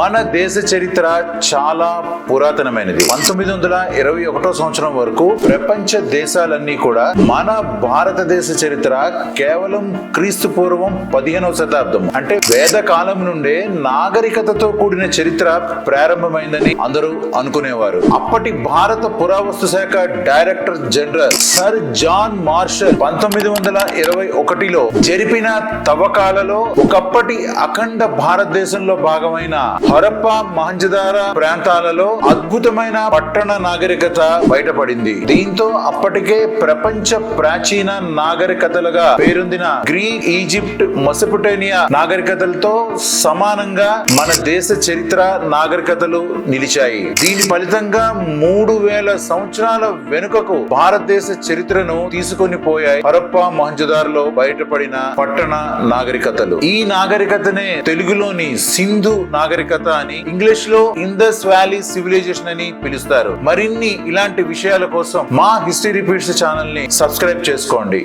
మన దేశ చరిత్ర చాలా పురాతనమైనది. పంతొమ్మిది వందల ఇరవై ఒకటో సంవత్సరం వరకు ప్రపంచ దేశాలన్నీ కూడా మన భారతదేశ చరిత్ర కేవలం క్రీస్తు పూర్వం పదిహేనవ శతాబ్దం. అంటే వేద కాలం నుండే నాగరికతతో కూడిన చరిత్ర ప్రారంభమైందని అందరూ అనుకునేవారు. అప్పటి భారత పురావస్తు శాఖ director general sir John Marshall పంతొమ్మిది వందల ఇరవై ఒకటిలో జరిపిన తవ్వకాలలో ఒకప్పటి అఖండ భారతదేశంలో భాగమైన హరప్ప మహంజదార ప్రాంతాలలో అద్భుతమైన పట్టణ నాగరికత బయటపడింది. దీంతో అప్పటికే ప్రపంచ ప్రాచీన నాగరికతలుగా పేరొందిన గ్రీక్ ఈజిప్ట్ మొసపుటేనియా నాగరికతలతో సమానంగా మన దేశ చరిత్ర నాగరికతలు నిలిచాయి. దీని ఫలితంగా మూడు వేల సంవత్సరాల వెనుకకు భారతదేశ చరిత్రను తీసుకొని పోయాయి హరప్ప మహంజదార్లో బయటపడిన పట్టణ నాగరికతలు. ఈ నాగరికతనే తెలుగులోని సింధు నాగరికత అని ఇంగ్లీష్లో ఇందస్ వ్యాలీ సివిలైజేషన్ అని పిలుస్తారు. మరిన్ని ఇలాంటి విషయాల కోసం మా హిస్టరీ రిపీట్స్ ఛానల్ని సబ్స్క్రైబ్ చేసుకోండి.